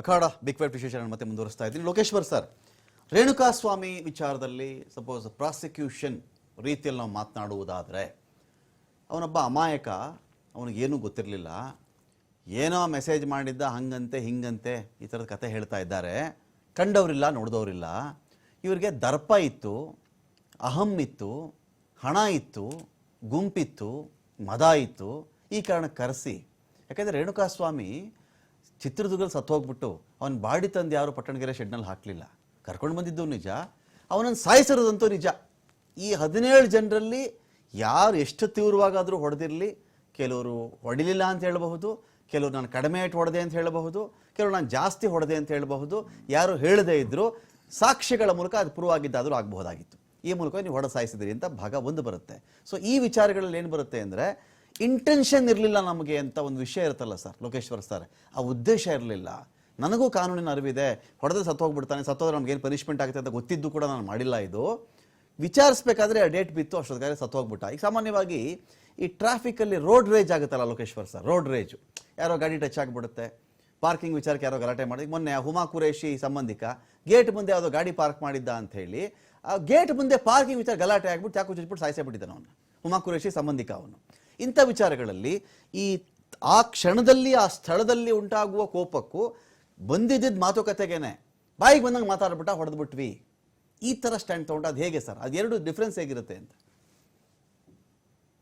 ಅಖಾಡ big fight ವಿಶೇಷ ಮತ್ತೆ ಮುಂದುವರಿಸ್ತಾ ಇದ್ದೀನಿ. ಲೋಕೇಶ್ವರ್ ಸರ್ ರೇಣುಕಾ ಸ್ವಾಮಿ ವಿಚಾರದಲ್ಲಿ ಸಪೋಸ್ ಪ್ರಾಸಿಕ್ಯೂಷನ್ ರೀತಿಯಲ್ಲಿ ನಾವು ಮಾತನಾಡುವುದಾದರೆ, ಅವನೊಬ್ಬ ಅಮಾಯಕ ಅವನಿಗೇನೂ ಗೊತ್ತಿರಲಿಲ್ಲ. ಏನೋ ಮೆಸೇಜ್ ಮಾಡಿದ್ದ, ಹಂಗಂತೆ, ಹಿಂಗಂತೆ ಈ ಥರದ ಕತೆ ಹೇಳ್ತಾ ಇದ್ದಾರೆ. ಕಂಡವರಿಲ್ಲ, ನೋಡಿದವರಿಲ್ಲ. ಇವರಿಗೆ ದರ್ಪ ಇತ್ತು, ಅಹಂ ಇತ್ತು, ಹಣ ಇತ್ತು, ಗುಂಪಿತ್ತು, ಮದ ಇತ್ತು. ಈ ಕಾರಣ ಕರೆಸಿ. ಯಾಕೆಂದರೆ ರೇಣುಕಾಸ್ವಾಮಿ ಚಿತ್ರದುರ್ಗದಲ್ಲಿ ಸತ್ತು ಹೋಗ್ಬಿಟ್ಟು ಅವನ ಬಾಡಿ ತಂದು ಯಾರು ಪಟ್ಟಣಗೆರೆ ಶೆಡ್ನಲ್ಲಿ ಹಾಕಲಿಲ್ಲ. ಕರ್ಕೊಂಡು ಬಂದಿದ್ದು ನಿಜ. ಅವನನ್ನು ಸಾಯಿಸಿರೋದಂತೂ ನಿಜ. ಈ ಹದಿನೇಳು ಜನರಲ್ಲಿ ಯಾರು ಎಷ್ಟು ತೀವ್ರವಾಗಾದರೂ ಹೊಡೆದಿರಲಿ, ಕೆಲವರು ಹೊಡಿಲಿಲ್ಲ ಅಂತ ಹೇಳಬಹುದು, ಕೆಲವರು ನಾನು ಕಡಿಮೆ ಇಟ್ಟು ಹೊಡೆದೆ ಅಂತ ಹೇಳಬಹುದು, ಕೆಲವರು ನಾನು ಜಾಸ್ತಿ ಹೊಡೆದೆ ಅಂತ ಹೇಳಬಹುದು, ಯಾರು ಹೇಳದೇ ಇದ್ದರೂ ಸಾಕ್ಷಿಗಳ ಮೂಲಕ ಅದು ಪ್ರೂವ್ ಆಗಿದ್ದಾದರೂ ಆಗಬಹುದಾಗಿತ್ತು. ಈ ಮೂಲಕ ನೀವು ಹೊಡೆ ಸಾಯಿಸಿದ್ರಿ ಅಂತ ಭಾಗ ಒಂದು ಬರುತ್ತೆ. ಸೊ ಈ ವಿಚಾರಗಳಲ್ಲಿ ಏನು ಬರುತ್ತೆ ಅಂದರೆ ಇಂಟೆನ್ಷನ್ ಇರಲಿಲ್ಲ ನಮಗೆ ಅಂತ ಒಂದು ವಿಷಯ ಇರುತ್ತಲ್ಲ ಸರ್, ಲೋಕೇಶ್ವರ್ ಸರ್. ಆ ಉದ್ದೇಶ ಇರಲಿಲ್ಲ. ನನಗೂ ಕಾನೂನಿನ ಅರಿವಿದೆ. ಹೊಡೆದ್ರೆ ಸತ್ತು ಹೋಗ್ಬಿಡ್ತಾನೆ ಸತ್ತೋದ್ರೆ ನಮ್ಗೆ ಏನು ಪನಿಷ್ಮೆಂಟ್ ಆಗುತ್ತೆ ಅಂತ ಗೊತ್ತಿದ್ದು ಕೂಡ ನಾನು ಮಾಡಿಲ್ಲ ಇದು. ವಿಚಾರಿಸ್ಬೇಕಾದ್ರೆ ಆ ಡೇಟ್ ಬಿತ್ತು, ಅಷ್ಟೊತ್ತಿಗೆ ಸತ್ತು ಹೋಗ್ಬಿಟ್ಟ. ಈಗ ಸಾಮಾನ್ಯವಾಗಿ ಈ ಟ್ರಾಫಿಕಲ್ಲಿ ರೋಡ್ ರೇಜ್ ಆಗುತ್ತಲ್ಲ ಲೋಕೇಶ್ವರ್ ಸರ್ ರೋಡ್ ರೇಜು ಯಾರೋ ಗಾಡಿ ಟಚ್ ಆಗಿಬಿಡುತ್ತೆ ಪಾರ್ಕಿಂಗ್ ವಿಚಾರಕ್ಕೆ ಯಾರೋ ಗಲಾಟೆ ಮಾಡಿದ್ವಿ ಮೊನ್ನೆ ಹುಮಾ ಕುರೇಶಿ ಸಂಬಂಧಿಕ ಗೇಟ್ ಮುಂದೆ ಯಾವುದೋ ಗಾಡಿ ಪಾರ್ಕ್ ಮಾಡಿದ್ದ ಅಂತ ಹೇಳಿ, ಆ ಗೇಟ್ ಮುಂದೆ ಪಾರ್ಕಿಂಗ್ ವಿಚಾರ ಗಲಾಟೆ ಆಗಿಬಿಟ್ಟು ಚಾಕು ಚುಚ್ಬಿಟ್ಟು ಸಾಯಿಸೇ ಬಿಟ್ಟಿದ್ದಾನೆ ಅವನು. ಹುಮಾ ಕುರೇಶಿ ಸಂಬಂಧಿಕ ಅವನು. ಇಂಥ ವಿಚಾರಗಳಲ್ಲಿ ಈ ಆ ಕ್ಷಣದಲ್ಲಿ ಆ ಸ್ಥಳದಲ್ಲಿ ಉಂಟಾಗುವ ಕೋಪಕ್ಕೂ ಬಂದಿದ್ದ ಮಾತುಕತೆಗೇನೆ. ಬಾಯಿಗೆ ಬಂದಂಗೆ ಮಾತಾಡ್ಬಿಟ್ಟ ಹೊಡೆದ್ಬಿಟ್ವಿ. ಈ ಥರ ಸ್ಟ್ಯಾಂಡ್ ತೊಗೊಂಡು ಅದು ಹೇಗೆ ಸರ್? ಅದೆರಡು ಡಿಫ್ರೆನ್ಸ್ ಹೇಗಿರುತ್ತೆ ಅಂತ.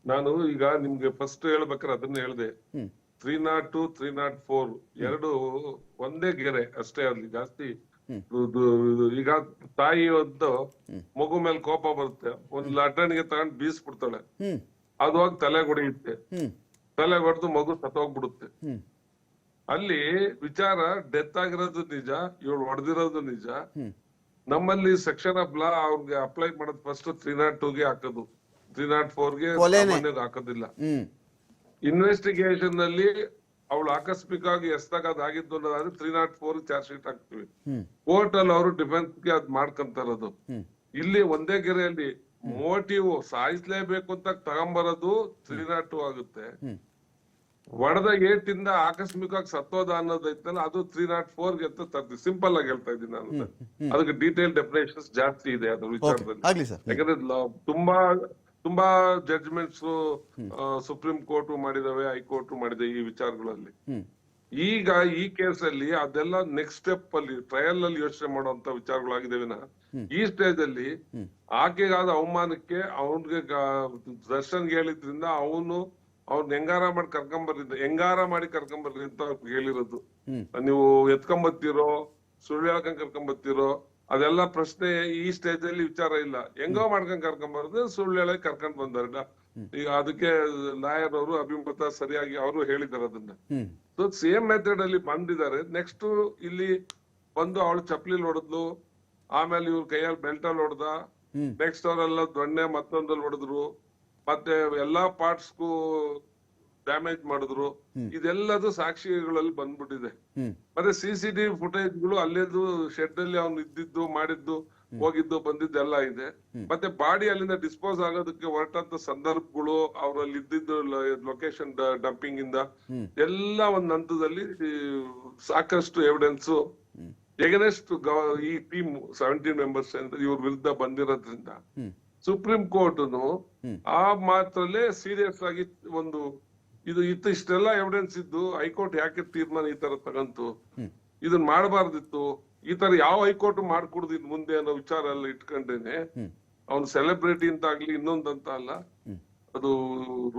ನಾನು ಈಗ ನಿಮ್ಗೆ ಫಸ್ಟ್ ಹೇಳ್ಬೇಕಾದ್ರೆ ಅದನ್ನ ಹೇಳ್ದೆ. Three nought two three nought four ಎರಡು ಒಂದೇ ಗೆರೆ ಅಷ್ಟೇ ಅಲ್ಲಿ ಜಾಸ್ತಿ. ಈಗ ತಾಯಿ ಒಂದು ಮಗು ಮೇಲೆ ಕೋಪ ಬರುತ್ತೆ. ಒಂದು ಲಟ್ಟಣಿಗೆ ತಗೊಂಡು ಬೀಸ್ಬಿಡ್ತಾಳೆ. ಅದು ಹೋಗಿ ತಲೆ ಹೊಡೆಯುತ್ತೆ ತಲೆ ಹೊಡೆದು ಮಗು ಸತ್ತೋಗ್ಬಿಡುತ್ತೆ. ಅಲ್ಲಿ ವಿಚಾರ ಡೆತ್ ಆಗಿರೋದು ನಿಜ ಇವಳು ಹೊಡೆದಿರೋದು ನಿಜ. ನಮ್ಮಲ್ಲಿ ಸೆಕ್ಷನ್ ಆಫ್ ಲಾ ಅವ್ರಿಗೆ ಅಪ್ಲೈ ಮಾಡೋದು ಫಸ್ಟ್ ತ್ರೀ ನಾಟ್ ಟೂಗೆ ಹಾಕೋದು. ತ್ರೀ ನಾಟ್ ಫೋರ್ಗೆ. ಹಾಕೋದಿಲ್ಲ. ಇನ್ವೆಸ್ಟಿಗೇಷನ್ನಲ್ಲಿ ಅವಳು ಆಕಸ್ಮಿಕವಾಗಿ ಎಸ್ದಾಗ ಅದಾಗಿದ್ದು ಅನ್ನೋದಾದ್ರೆ three nought four charge sheet ಹಾಕ್ತೀವಿ. ಕೋರ್ಟ್ ಅಲ್ಲಿ ಅವರು ಡಿಫೆನ್ಸ್ಗೆ ಅದ್ ಮಾಡ್ಕೊಂತಾರದು. ಇಲ್ಲಿ ಒಂದೇ ಗೆರೆಯಲ್ಲಿ ಮೋಟಿವ್ ಸಾಯಿಸ್ಲೇಬೇಕು ಅಂತ ತಗೊಂಬರೋದು ತ್ರೀ ನಾಟ್ ಟು ಆಗುತ್ತೆ ಒಡದ ಏಟಿಂದ ಆಕಸ್ಮಿಕವಾಗಿ ಸತ್ತೋದ ಅನ್ನೋದೈತಲ್ಲ ಅದು ತ್ರೀ ನಾಟ್ ಫೋರ್ಗೆ ಅಂತ ತರ್ತೀವಿ. ಸಿಂಪಲ್ ಆಗಿ ಹೇಳ್ತಾ ಇದ್ದೀನಿ ನಾನು. ಅದಕ್ಕೆ ಡೀಟೇಲ್ ಡೆಫಿನೇಷನ್ಸ್ ಜಾಸ್ತಿ ಇದೆ ಅದ್ರ ವಿಚಾರದಲ್ಲಿ. ಯಾಕಂದ್ರೆ ತುಂಬಾ ತುಂಬಾ ಜಡ್ಜ್ಮೆಂಟ್ಸ್ ಸುಪ್ರೀಂ ಕೋರ್ಟ್ ಮಾಡಿದಾವೆ ಹೈಕೋರ್ಟ್ ಮಾಡಿದೆ ಈ ವಿಚಾರಗಳಲ್ಲಿ. ಈಗ ಈ ಕೇಸ್ ಅಲ್ಲಿ ಅದೆಲ್ಲ ನೆಕ್ಸ್ಟ್ ಸ್ಟೆಪ್ ಅಲ್ಲಿ ಟ್ರಯಲ್ ಅಲ್ಲಿ ಯೋಚನೆ ಮಾಡುವಂತ ವಿಚಾರಗಳಾಗಿದೆ ವಿನ. ಈ ಸ್ಟೇಜ್ ಅಲ್ಲಿ ಆಕೆಗಾದ ಅವಮಾನಕ್ಕೆ ಅವನ್ಗೆ ದರ್ಶನ್ ಹೇಳಿದ್ರಿಂದ ಅವನು ಅವ್ರನ್ನ ಹೆಂಗಾರ ಮಾಡಿ ಕರ್ಕೊಂಬರ್ರಿ ಹೆಂಗಾರ ಮಾಡಿ ಕರ್ಕೊಂಬರ್ರಿ ಅಂತ ಹೇಳಿರೋದು. ನೀವು ಎತ್ಕೊಂಬತ್ತೀರೋ ಸುಳ್ಳು ಹೇಳ್ಕೊಂಡ್ ಕರ್ಕೊಂಬತ್ತೀರೋ ಅದೆಲ್ಲ ಪ್ರಶ್ನೆ ಈ ಸ್ಟೇಜ್ ಅಲ್ಲಿ ವಿಚಾರ ಇಲ್ಲ. ಹೆಂಗೋ ಮಾಡ್ಕೊಂಡ್ ಕರ್ಕೊಂಬರೋದು ಸುಳ್ಳು ಹೇಳಕ್ ಕರ್ಕೊಂಡ್ ಬಂದಾರ ಈಗ ಅದಕ್ಕೆ ಲಾಯರ್ ಅವರು ಅಭಿಮತ ಸರಿಯಾಗಿ ಅವರು ಹೇಳಿದಾರೆ ಅದನ್ನ. ಸೊ ಸೇಮ್ ಮೆಥಡ್ ಅಲ್ಲಿ ಬಂದಿದ್ದಾರೆ. ನೆಕ್ಸ್ಟ್ ಇಲ್ಲಿ ಬಂದು ಅವಳು ಚಪ್ಲಿ ಹೊಡೆದ್ಲು. ಆಮೇಲೆ ಇವ್ರ ಕೈಯಲ್ಲಿ ಬೆಲ್ಟಲ್ಲಿ ಹೊಡೆದ. ಹ್ಮ್. ನೆಕ್ಸ್ಟ್ ಅವರೆಲ್ಲ ದೊಣ್ಣೆ ಮತ್ತೊಂದಲ್ಲಿ ಹೊಡೆದ್ರು. ಮತ್ತೆ ಎಲ್ಲಾ ಪಾರ್ಟ್ಸ್ಗೂ ಡ್ಯಾಮೇಜ್ ಮಾಡಿದ್ರು. ಇದೆಲ್ಲದು ಸಾಕ್ಷಿಗಳಲ್ಲಿ ಬಂದ್ಬಿಟ್ಟಿದೆ. ಮತ್ತೆ ಸಿ ಸಿ ಟಿವಿ ಫುಟೇಜ್ಗಳು ಅಲ್ಲೇದು ಶೆಡ್ ಅಲ್ಲಿ ಅವ್ನು ಇದ್ದಿದ್ದು ಮಾಡಿದ್ದು. ಹೋಗಿದ್ದು ಬಂದಿದ್ದು ಎಲ್ಲ ಇದೆ ಮತ್ತೆ ಬಾಡಿ ಅಲ್ಲಿಂದ ಡಿಸ್ಪೋಸ್ ಆಗೋದಕ್ಕೆ ಹೊರಟಂತ ಸಂದರ್ಭಗಳು ಅವರಲ್ಲಿ ಇದ್ದಿದ್ದು ಲೊಕೇಶನ್ ಡಂಪಿಂಗ್ ಇಂದ. ಎಲ್ಲ ಒಂದ್ ಹಂತದಲ್ಲಿ ಸಾಕಷ್ಟು ಎವಿಡೆನ್ಸ್ ಎಗನೆಸ್ಟ್ ಈ ಟೀಮ್ ಸೆವೆಂಟೀನ್ ಮೆಂಬರ್ಸ್ ಇವ್ರ ವಿರುದ್ಧ ಬಂದಿರೋದ್ರಿಂದ ಸುಪ್ರೀಂ ಕೋರ್ಟ್ ಆ ಮಾತ್ರಲ್ಲೇ ಸೀರಿಯಸ್ ಆಗಿ ಒಂದು ಇದು ಇತ್ತು ಇಷ್ಟೆಲ್ಲ ಎವಿಡೆನ್ಸ್ ಇದ್ದು ಹೈಕೋರ್ಟ್ ಯಾಕೆ ತೀರ್ಮಾನ ಈ ತರ ತಗಂತು. ಇದನ್ನ ಮಾಡಬಾರ್ದಿತ್ತು ಈ ತರ ಯಾವ ಹೈಕೋರ್ಟ್ ಮಾಡ್ಕೊಡುದು ಇನ್ ಮುಂದೆ ಅನ್ನೋ ವಿಚಾರ ಎಲ್ಲ ಇಟ್ಕೊಂಡೇನೆ. ಅವ್ನು ಸೆಲೆಬ್ರಿಟಿ ಅಂತ ಆಗ್ಲಿ ಇನ್ನೊಂದಂತ ಅಲ್ಲ. ಅದು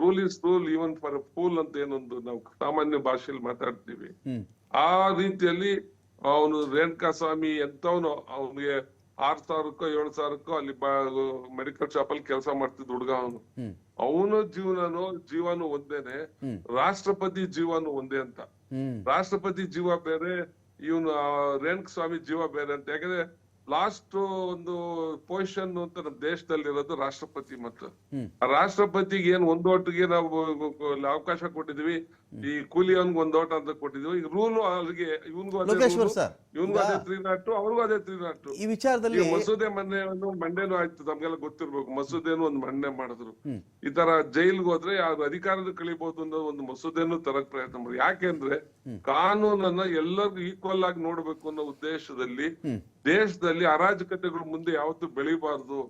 rule is rule even for fool ಅಂತ ಏನೊಂದು ನಾವು ಸಾಮಾನ್ಯ ಭಾಷೆಯಲ್ಲಿ ಮಾತಾಡ್ತೀವಿ. ಆ ರೀತಿಯಲ್ಲಿ ಅವನು ರೇಣುಕಾ ಸ್ವಾಮಿ ಎಂತವನು ಅವನಿಗೆ ಆರ್ ಸಾವಿರಕ್ಕೋ ಏಳು ಸಾವಿರಕ್ಕೋ ಅಲ್ಲಿ ಮೆಡಿಕಲ್ ಶಾಪ್ ಅಲ್ಲಿ ಕೆಲಸ ಮಾಡ್ತಿದ್ದ ಹುಡುಗ ಅವನು. ಅವನ ಜೀವನನು ಜೀವನು ಒಂದೇನೆ. ರಾಷ್ಟ್ರಪತಿ ಜೀವನು ಒಂದೇ ಅಂತ. ರಾಷ್ಟ್ರಪತಿ ಜೀವ ಬೇರೆ ಇವನು ರೇಣುಕ ಸ್ವಾಮಿ ಜೀವ ಬೇರೆ ಅಂತ. ಯಾಕಂದ್ರೆ ಲಾಸ್ಟ್ ಒಂದು ಪೊಸಿಷನ್ ಅಂತ ನಮ್ಮ ದೇಶದಲ್ಲಿ ಇರೋದು ರಾಷ್ಟ್ರಪತಿ ಮತ್ತು. ಆ ರಾಷ್ಟ್ರಪತಿಗೆ ಏನ್ ಒಂದೊಟ್ಟಿಗೆ ನಾವು ಅವಕಾಶ ಕೊಟ್ಟಿದ್ವಿ ಈ ಕೂಲಿಯವನ್ಗೆ ಒಂದ್ ಒಂದೋಟ ಅಂತ ಕೊಟ್ಟಿದ್ವಿ ಈಗ ರೂಲ್ ಅವ್ರಿಗೆ ಇವನ್ಗೂ ಅದೇ ಇವನ್ಗೂ ಅದೇ ತ್ರೀ ನಾಟ್ ಅವ್ರಿಗೂ ಅದೇ ತ್ರೀ ನಾಟ್. ಈ ವಿಚಾರದಲ್ಲಿ ಮಸೂದೆ ಮೊನ್ನೆ ಒಂದು ಮಂಡೇನು ಆಯ್ತು ತಮ್ಗೆಲ್ಲ ಗೊತ್ತಿರ್ಬೇಕು ಮಸೂದೆನು ಒಂದು ಮಂಡನೆ ಮಾಡಿದ್ರು. ಈ ತರ ಜೈಲ್ಗೆ ಹೋದ್ರೆ ಯಾರು ಅಧಿಕಾರದ ಕಳಿಬಹುದು ಅನ್ನೋ ಒಂದು ಮಸೂದೆನು ತರಕ್ ಪ್ರಯತ್ನ ಮಾಡಿ ಯಾಕೆಂದ್ರೆ ಕಾನೂನನ್ನ ಎಲ್ಲರಿಗೂ ಈಕ್ವಲ್ ಆಗಿ ನೋಡ್ಬೇಕು ಅನ್ನೋ ಉದ್ದೇಶದಲ್ಲಿ. ದೇಶದಲ್ಲಿ ಅರಾಜಕತೆಗಳು ಮುಂದೆ ಯಾವತ್ತೂ ಬೆಳಿಬಾರ್ದು.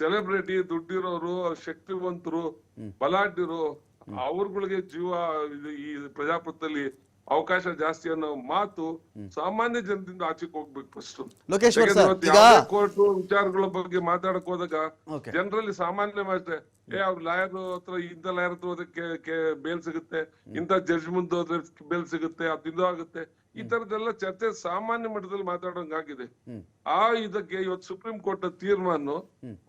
ಸೆಲೆಬ್ರಿಟಿ ದುಡ್ಡಿರೋರು ಶಕ್ತಿವಂತರು ಬಲಾಢ್ಯರು ಅವ್ರಗಳಿಗೆ ಜೀವ ಇದು ಈ ಪ್ರಜಾಪ್ರಭುತ್ವದಲ್ಲಿ ಅವಕಾಶ ಜಾಸ್ತಿ ಅನ್ನೋ ಮಾತು ಸಾಮಾನ್ಯ ಜನದಿಂದ ಆಚೆ ಹೋಗ್ಬೇಕು ಫಸ್ಟ್ ಕೋರ್ಟ್ ವಿಚಾರಗಳ ಬಗ್ಗೆ ಮಾತಾಡಕ್ ಹೋದಾಗ ಜನರಲ್ಲಿ ಸಾಮಾನ್ಯ ಅಷ್ಟೇ ಏ ಅವ್ರ ಲಾಯರ್ ಹತ್ರ ಇಂಥ ಲಾಯರ್ ಹತ್ರ ಹೋದಕ್ಕೆ ಬೇಲ್ ಸಿಗುತ್ತೆ ಇಂಥ ಜಡ್ಜ್ ಮುಂದೆ ಹೋದ್ರೆ ಬೇಲ್ ಸಿಗುತ್ತೆ ಅದಿದು ಆಗುತ್ತೆ. ಈ ತರದೆಲ್ಲ ಚರ್ಚೆ ಸಾಮಾನ್ಯ ಮಟ್ಟದಲ್ಲಿ ಮಾತಾಡೋಂಗಾಗಿದೆ. ಆ ಇದಕ್ಕೆ ಇವತ್ತು ಸುಪ್ರೀಂ ಕೋರ್ಟ್ ತೀರ್ಮಾನ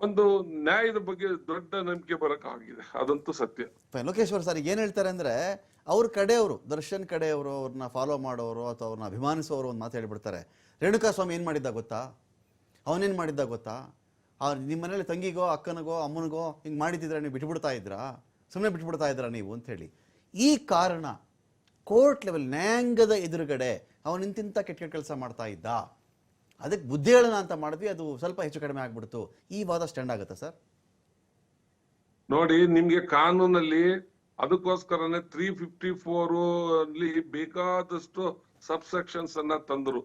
ಒಂದು ನ್ಯಾಯದ ಬಗ್ಗೆ ದೊಡ್ಡ ನಂಬಿಕೆ ಬರಕ್ ಆಗಿದೆ ಅದಂತೂ ಸತ್ಯ. ಲೋಕೇಶ್ವರ್ ಸರ್ ಏನ್ ಹೇಳ್ತಾರೆ ಅಂದ್ರೆ ಅವ್ರ ಕಡೆಯವರು ದರ್ಶನ್ ಕಡೆಯವರು ಅವ್ರನ್ನ ಫಾಲೋ ಮಾಡೋರು ಅಥವಾ ಅವ್ರನ್ನ ಅಭಿಮಾನಿಸೋರು ಒಂದು ಮಾತು ಹೇಳ್ಬಿಡ್ತಾರೆ. ರೇಣುಕಾ ಸ್ವಾಮಿ ಏನು ಮಾಡಿದ್ದ ಗೊತ್ತಾ? ಅವನೇನು ಮಾಡಿದ್ದ ಗೊತ್ತಾ? ಅವ್ರ ನಿಮ್ಮ ಮನೇಲಿ ತಂಗಿಗೋ ಅಕ್ಕನಿಗೋ ಅಮ್ಮನಿಗೋ ಹಿಂಗೆ ಮಾಡಿದ್ದಿದ್ರೆ ನೀವು ಬಿಟ್ಬಿಡ್ತಾ ಇದ್ರಾ? ಸುಮ್ಮನೆ ಬಿಟ್ಬಿಡ್ತಾ ಇದ್ರಾ ನೀವು ಅಂತ ಹೇಳಿ. ಈ ಕಾರಣ ಕೋರ್ಟ್ ಲೆವೆಲ್ ನ್ಯಾಯಾಂಗದ ಎದುರುಗಡೆ ಅವನು ನಿಂತಿಂತ ಕೆಟ್ಟ ಕೆಟ್ಟ ಕೆಲಸ ಮಾಡ್ತಾ ಇದ್ದ. ಅದಕ್ಕೆ ಬುದ್ಧಿ ಹೇಳೋಣ ಅಂತ ಮಾಡಿದ್ವಿ ಅದು ಸ್ವಲ್ಪ ಹೆಚ್ಚು ಕಡಿಮೆ ಆಗ್ಬಿಡ್ತು. ಈ ವಾದ ಸ್ಟ್ಯಾಂಡ್ ಆಗುತ್ತಾ ಸರ್? ನೋಡಿ ನಿಮ್ಗೆ ಕಾನೂನಲ್ಲಿ ಅದಕ್ಕೋಸ್ಕರನೇ ತ್ರೀ ಫಿಫ್ಟಿ ಫೋರ್ ಅಲ್ಲಿ ಬೇಕಾದಷ್ಟು ಸಬ್ಸೆಕ್ಷನ್ಸ್ ಅನ್ನ ತಂದ್ರು.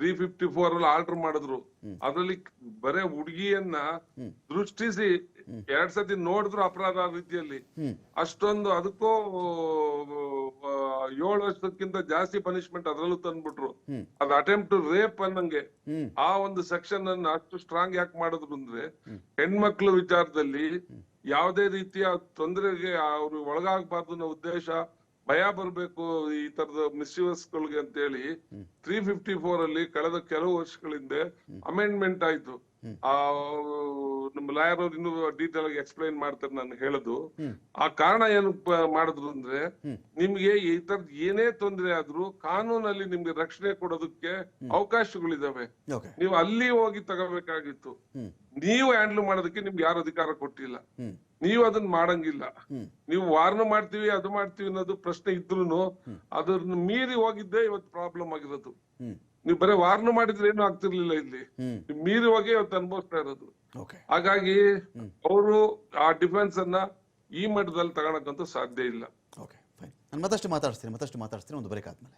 ತ್ರೀ ಫಿಫ್ಟಿ ಫೋರ್ ಅಲ್ಲಿ ಆರ್ಡರ್ ಮಾಡಿದ್ರು. ಅದ್ರಲ್ಲಿ ಬರೇ ಹುಡುಗಿಯನ್ನ ದೃಷ್ಟಿಸಿ ಎರಡ್ ಸತಿ ನೋಡಿದ್ರು ಅಪರಾಧ ರೀತಿಯಲ್ಲಿ. ಅಷ್ಟೊಂದು ಅದಕ್ಕೂ ಏಳು ವರ್ಷದಕ್ಕಿಂತ ಜಾಸ್ತಿ ಪನಿಷ್ಮೆಂಟ್ ಅದರಲ್ಲೂ ತಂದ್ಬಿಟ್ರು. ಅದ್ ಅಟೆಂಪ್ಟ್ ರೇಪ್ ಅನ್ನಂಗೆ. ಆ ಒಂದು ಸೆಕ್ಷನ್ ಅನ್ನ ಅಷ್ಟು ಸ್ಟ್ರಾಂಗ್ ಯಾಕೆ ಮಾಡಿದ್ರು ಅಂದ್ರೆ ಹೆಣ್ಮಕ್ಳು ವಿಚಾರದಲ್ಲಿ ಯಾವುದೇ ರೀತಿಯ ತೊಂದರೆಗೆ ಅವ್ರು ಒಳಗಾಗಬಾರ್ದು ಅನ್ನೋ ಉದ್ದೇಶ ಭಯ ಬರ್ಬೇಕು ಈ ತರದ ಮಿಸ್ಯೂಸ್ ಗಳಿಗೆ ಅಂತ ಹೇಳಿ ತ್ರೀ ಫಿಫ್ಟಿ ಫೋರ್ ಅಲ್ಲಿ ಕಳೆದ ಕೆಲವು ವರ್ಷಗಳ ಹಿಂದೆ ಅಮೆಂಡ್ಮೆಂಟ್ ಆಯ್ತು. ನಮ್ಮ ಲಾಯರ್ ಅವ್ರು ಇನ್ನೂ ಡೀಟೇಲ್ ಆಗಿ ಎಕ್ಸ್ಪ್ಲೈನ್ ಮಾಡ್ತಾರೆ ನಾನು ಹೇಳುದು. ಆ ಕಾರಣ ಏನು ಮಾಡಿದ್ರು ಅಂದ್ರೆ ನಿಮ್ಗೆ ಈ ತರದ್ ಏನೇ ತೊಂದರೆ ಆದ್ರೂ ಕಾನೂನಲ್ಲಿ ನಿಮ್ಗೆ ರಕ್ಷಣೆ ಕೊಡೋದಕ್ಕೆ ಅವಕಾಶಗಳಿದಾವೆ. ನೀವು ಅಲ್ಲಿ ಹೋಗಿ ತಗೋಬೇಕಾಗಿತ್ತು. ನೀವು ಹ್ಯಾಂಡಲ್ ಮಾಡೋದಕ್ಕೆ ನಿಮ್ಗೆ ಯಾರು ಅಧಿಕಾರ ಕೊಟ್ಟಿಲ್ಲ. ನೀವು ಅದನ್ನ ಮಾಡಂಗಿಲ್ಲ. ನೀವು ವಾರ್ನ್ ಮಾಡ್ತೀವಿ ಅದು ಮಾಡ್ತೀವಿ ಅನ್ನೋದು ಪ್ರಶ್ನೆ ಇದ್ರು ಅದನ್ನ ಮೀರಿ ಹೋಗಿದ್ದೇ ಇವತ್ತು ಪ್ರಾಬ್ಲಮ್ ಆಗಿರೋದು. ನೀವು ಬರೀ ವಾರ್ನ್ ಮಾಡಿದ್ರೆ ಏನು ಆಗ್ತಿರ್ಲಿಲ್ಲ ಇಲ್ಲಿ. ಮೀರಿ ಹೋಗಿ ಇವತ್ತು ಅನುಭವಿಸ್ತಾ ಇರೋದು. ಹಾಗಾಗಿ ಅವರು ಆ ಡಿಫೆನ್ಸ್ ಅನ್ನ ಈ ಮಟ್ಟದಲ್ಲಿ ತಗೊಳಕ್ಕಂತೂ ಸಾಧ್ಯ ಇಲ್ಲ. ಓಕೆ ಫೈನ್ ನಾನು ಮತ್ತಷ್ಟು ಮಾತಾಡ್ತೀನಿ ಮತ್ತಷ್ಟು ಮಾತಾಡ್ತೀನಿ ಒಂದು ಬ್ರೇಕ್ ಆದಮೇಲೆ.